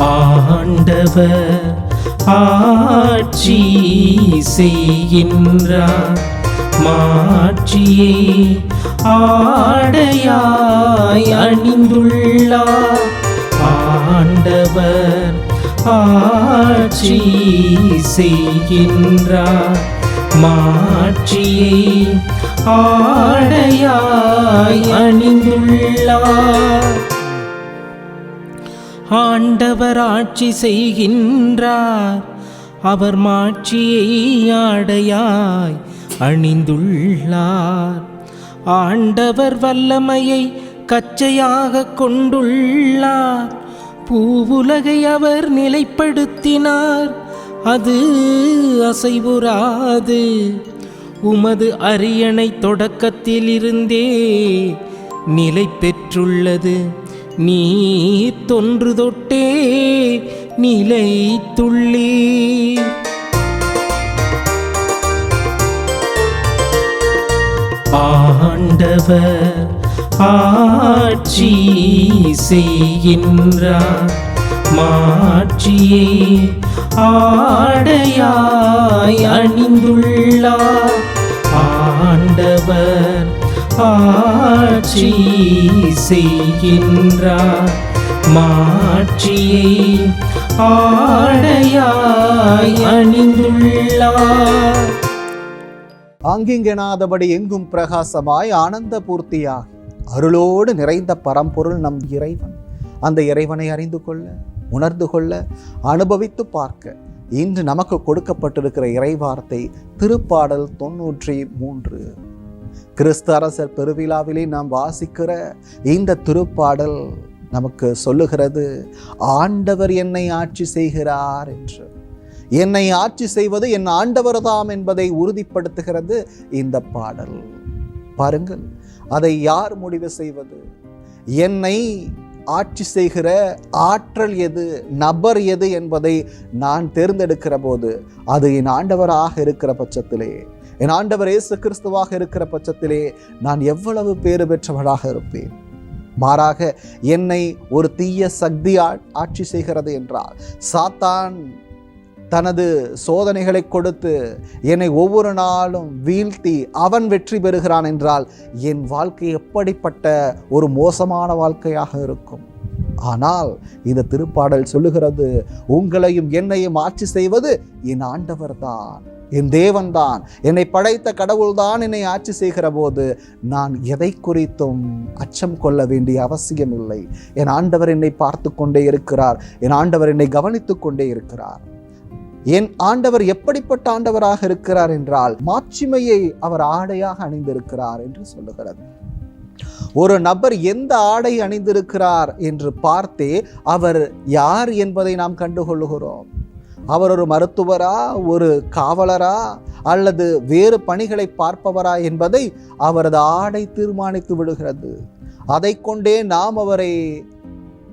ஆண்டவர் ஆட்சி செய்கின்றார். மாட்சியை ஆடையாய் அணிந்துள்ளார். ஆண்டவர் ஆட்சி செய்கின்றார். மாட்சியை ஆடையாய் அணிந்துள்ளார். ஆண்டவர் ஆட்சி செய்கின்றார். அவர் மாட்சியை ஆடையாய் அணிந்துள்ளார். ஆண்டவர் வல்லமையை கச்சையாக கொண்டுள்ளார். பூவுலகை அவர் நிலைப்படுத்தினார். அது அசைவுறாது. உமது அரியணை தொடக்கத்திலிருந்தே நிலை பெற்றுள்ளது நீ தொன்று தொட்டே நிலைத்துள்ளீ ஆண்டவர் ஆட்சி செய்கின்றார். மாட்சியை ஆடையாய் அணிந்துள்ளார். ஆண்டவர் ஆட்சி செய்கின்றார். மாட்சியை ஆடையாய் அணிந்துள்ளார். ஆங்கிங்கெனாதபடி எங்கும் பிரகாசமாய் ஆனந்த பூர்த்தியாக அருளோடு நிறைந்த பரம்பொருள் நம் இறைவன். அந்த இறைவனை அறிந்து கொள்ள உணர்ந்து கொள்ள அனுபவித்து பார்க்க இன்று நமக்கு கொடுக்கப்பட்டிருக்கிற இறைவார்த்தை திருப்பாடல் தொன்னூற்றி மூன்று. கிறிஸ்து அரசர் பெருவிழாவிலே நாம் வாசிக்கிற இந்த திருப்பாடல் நமக்கு சொல்லுகிறது ஆண்டவர் என்னை ஆட்சி செய்கிறார் என்று. என்னை ஆட்சி செய்வது என் ஆண்டவர்தாம் என்பதை உறுதிப்படுத்துகிறது இந்த பாடல். பாருங்கள் அதை யார் முடிவு செய்வது? என்னை ஆட்சி செய்கிற ஆற்றல் எது நபர் எது என்பதை நான் தேர்ந்தெடுக்கிற போது அது என் ஆண்டவராக இருக்கிற பட்சத்திலே என் ஆண்டவர் இயேசு கிறிஸ்துவாக இருக்கிற பட்சத்திலே நான் எவ்வளவு பேறு பெற்றவராக இருப்பேன்? மாறாக என்னை ஒரு தீய சக்தி ஆட்சி செய்கிறது என்றால் சாத்தான் தனது சோதனைகளை கொடுத்து என்னை ஒவ்வொரு நாளும் வீழ்த்தி அவன் வெற்றி பெறுகிறான் என்றால் என் வாழ்க்கை எப்படிப்பட்ட ஒரு மோசமான வாழ்க்கையாக இருக்கும்? ஆனால் இந்த திருப்பாடல் சொல்லுகிறது உங்களையும் என்னையும் ஆட்சி செய்வது என் ஆண்டவர்தான். என் தேவன்தான் என்னை படைத்த கடவுள்தான் என்னை ஆட்சி செய்கிற போது நான் எதை குறித்தும் அச்சம் கொள்ள வேண்டிய அவசியம் இல்லை என் ஆண்டவர் என்னை பார்த்து கொண்டே இருக்கிறார் என் ஆண்டவர் என்னை கவனித்துக் கொண்டே இருக்கிறார். என் ஆண்டவர் எப்படிப்பட்ட ஆண்டவராக இருக்கிறார் என்றால் மாட்சிமையை அவர் ஆடையாக அணிந்திருக்கிறார் என்று சொல்லுகிறது. ஒரு நபர் எந்த ஆடை அணிந்திருக்கிறார் என்று பார்த்தே அவர் யார் என்பதை நாம் கண்டுகொள்ளுகிறோம் அவர் ஒரு மருத்துவரா ஒரு காவலரா அல்லது வேறு பணிகளை பார்ப்பவரா என்பதை அவரது ஆடை தீர்மானித்து விடுகிறது. அதை கொண்டே நாம் அவரை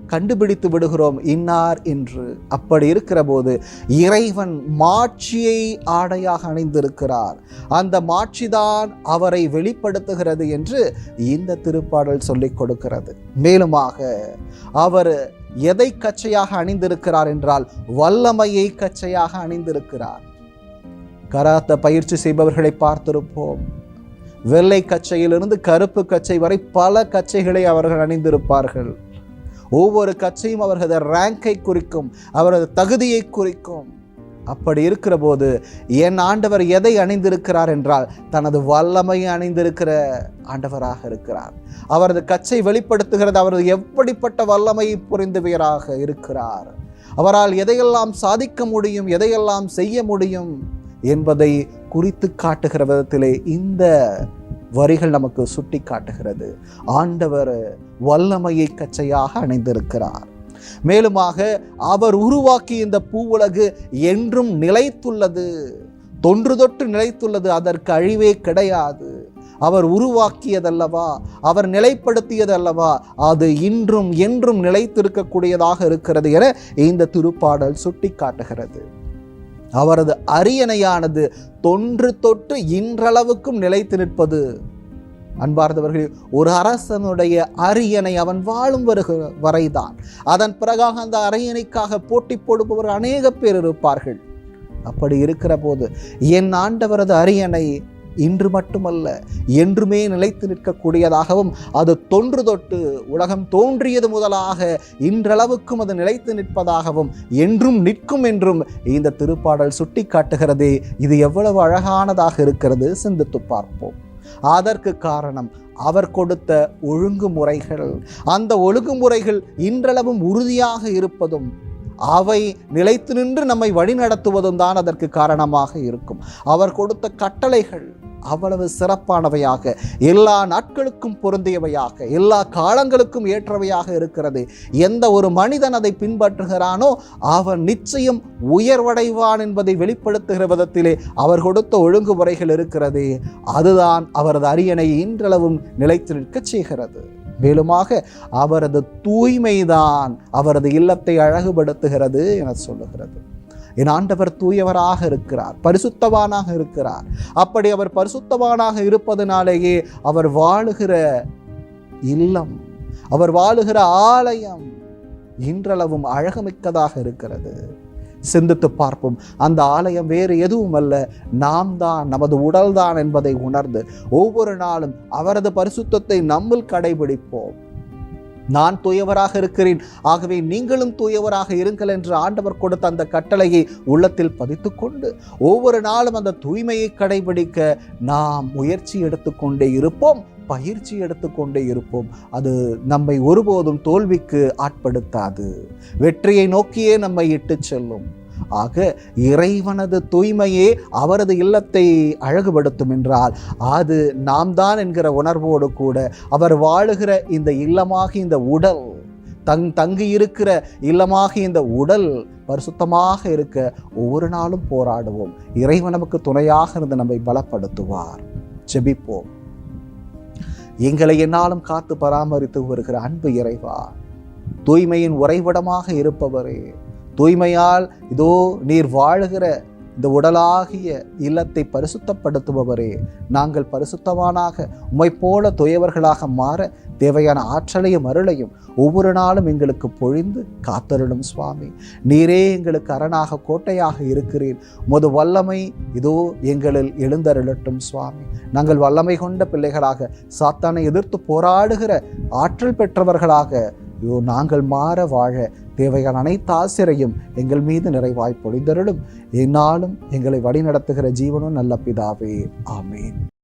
கண்டுபிடித்து விடுகிறோம் இன்னார் என்று. அப்படி இருக்கிற போது இறைவன் மாட்சியை ஆடையாக அணிந்திருக்கிறார். அந்த மாட்சிதான் அவரை வெளிப்படுத்துகிறது என்று இந்த திருப்பாடல் சொல்லிக் கொடுக்கிறது. மேலுமாக அவர் எதை கச்சையாக அணிந்திருக்கிறார் என்றால் வல்லமையை கச்சையாக அணிந்திருக்கிறார். கராத்த பயிற்சி செய்பவர்களை பார்த்திருப்போம். வெள்ளை கச்சையிலிருந்து கருப்பு கச்சை வரை பல கச்சைகளை அவர்கள் அணிந்திருப்பார்கள். ஒவ்வொரு கட்சியும் அவரது ரேங்கை குறிக்கும் அவரது தகுதியை குறிக்கும். அப்படி இருக்கிற போது என் ஆண்டவர் எதை அணிந்திருக்கிறார் என்றால் தனது வல்லமையை அணிந்திருக்கிற ஆண்டவராக இருக்கிறார். அவரது கச்சை வெளிப்படுத்துகிறது அவரது எப்படிப்பட்ட வல்லமையை புரிந்தவராக இருக்கிறார். அவரால் எதையெல்லாம் சாதிக்க முடியும் எதையெல்லாம் செய்ய முடியும் என்பதை குறித்து காட்டுகிற விதத்திலே இந்த வரிகள் நமக்கு சுட்டி காட்டுகிறது ஆண்டவர் வல்லமையை கச்சையாக அணிந்திருக்கிறார். மேலுமாக அவர் உருவாக்கிய இந்த பூவுலகு என்றும் நிலைத்துள்ளது. தொன்று தொட்டு நிலைத்துள்ளது அதற்கு அழிவே கிடையாது. அவர் உருவாக்கியதல்லவா? அவர் நிலைப்படுத்தியதல்லவா? அது இன்றும் என்றும் நிலைத்திருக்கக்கூடியதாக இருக்கிறது என இந்த திருப்பாடல் சுட்டி காட்டுகிறது அவரது அரியணையானது தொன்று தொட்டு இன்றளவுக்கும் நிலைத்து நிற்பது. அன்பார்ந்தவர்களே ஒரு அரசனுடைய அரியணை அவன் வாழும் வருகிற வரைதான். அதன் பிறகாக அந்த அரியணைக்காக போட்டி போடுபவர் அநேக பேர் இருப்பார்கள். அப்படி இருக்கிற போது என் ஆண்டவரது அரியணை இன்று மட்டுமல்ல என்றுமே நிலைத்து நிற்கக்கூடியதாகவும் அது தொன்று தொட்டு உலகம் தோன்றியது முதலாக இன்றளவுக்கும் அது நிலைத்து நிற்பதாகவும் என்றும் நிற்கும் என்றும் இந்த திருப்பாடல் சுட்டி காட்டுகிறதே இது எவ்வளவு அழகானதாக இருக்கிறது சிந்தித்து பார்ப்போம். அதற்கு காரணம் அவர் கொடுத்த ஒழுங்குமுறைகள். அந்த ஒழுங்குமுறைகள் இன்றளவும் உறுதியாக இருப்பதும் அவை நிலைத்து நின்று நம்மை வழிநடத்துவதும் தான் அதற்கு காரணமாக இருக்கும். அவர் கொடுத்த கட்டளைகள் அவ்வளவு சிறப்பானவையாக எல்லா நாட்களுக்கும் பொருந்தியவையாக எல்லா காலங்களுக்கும் ஏற்றவையாக இருக்கிறது. எந்த ஒரு மனிதன் அதை பின்பற்றுகிறானோ அவன் நிச்சயம் உயர்வடைவான் என்பதை வெளிப்படுத்துகிற விதத்திலே அவர் கொடுத்த ஒழுங்குமுறைகள் இருக்கிறது. அதுதான் அவரது அரியணை இன்றளவும் நிலைத்து நிற்கச் செய்கிறது. மேலுமாக அவரது தூய்மைதான் அவரது இல்லத்தை அழகுபடுத்துகிறது என சொல்லுகிறது. என் ஆண்டவர் தூயவராக இருக்கிறார் பரிசுத்தவானாக இருக்கிறார். அப்படி அவர் பரிசுத்தவானாக இருப்பதனாலேயே அவர் வாழுகிற இல்லம் அவர் வாழுகிற ஆலயம் இன்றளவும் அழகுமிக்கதாக இருக்கிறது. சிந்தித்து பார்ப்போம். அந்த ஆலயம் வேறு எதுவும் அல்ல நாம் தான் நமது உடல்தான் என்பதை உணர்ந்து ஒவ்வொரு நாளும் அவரது பரிசுத்தத்தை நம்மில் கடைபிடிப்போம். நான் தூயவராக இருக்கிறேன். ஆகவே நீங்களும் தூயவராக இருங்கள் என்று ஆண்டவர் கொடுத்த அந்த கட்டளையை உள்ளத்தில் பதித்துக்கொண்டு ஒவ்வொரு நாளும் அந்த தூய்மையை கடைபிடிக்க நாம் முயற்சி எடுத்துக்கொண்டே இருப்போம் பயிற்சி எடுத்துக்கொண்டே இருப்போம். அது நம்மை ஒருபோதும் தோல்விக்கு ஆட்படுத்தாது. வெற்றியை நோக்கியே நம்மை இட்டுச் செல்லும். ஆக இறைவனது தூய்மையே அவரது இல்லத்தை அழகுபடுத்தும் என்றால் அது நாம் தான் என்கிற உணர்வோடு கூட அவர் வாழுகிற இந்த இல்லமாகி இந்த உடல் தங் தங்கி இருக்கிற இல்லமாக இந்த உடல் பரிசுத்தமாக இருக்க ஒவ்வொரு நாளும் போராடுவோம். இறைவன் நமக்கு துணையாக இருந்து நம்மை பலப்படுத்துவார். ஜெபிப்போம். எங்களை என்னாலும் காத்து பராமரித்து வருகிற அன்பு இறைவா தூய்மையின் உறைவிடமாக இருப்பவரே. தூய்மையால் இதோ நீர் வாழுகிற இந்த உடலாகிய இல்லத்தை பரிசுத்தப்படுத்துபவரே நாங்கள் பரிசுத்தவானாக உம்மை போல துயவர்களாக மாற தேவையான ஆற்றலையும் அருளையும் ஒவ்வொரு நாளும் எங்களுக்கு பொழிந்து காத்தருளும் சுவாமி. நீரே எங்களுக்கு அரணாக கோட்டையாக இருக்கிறீர். உமது வல்லமை இதோ எங்களில் எழுந்தருளட்டும் சுவாமி. நாங்கள் வல்லமை கொண்ட பிள்ளைகளாக சாத்தானை எதிர்த்து போராடுகிற ஆற்றல் பெற்றவர்களாக ஐயோ நாங்கள் மாற வாழ தேவையான அனைத்து ஆசிரையும் எங்கள் மீது நிறைவாய் பொழிந்தருளும் என்னாலும் எங்களை வழிநடத்துகிற ஜீவனும் நல்ல பிதாவே. ஆமேன்.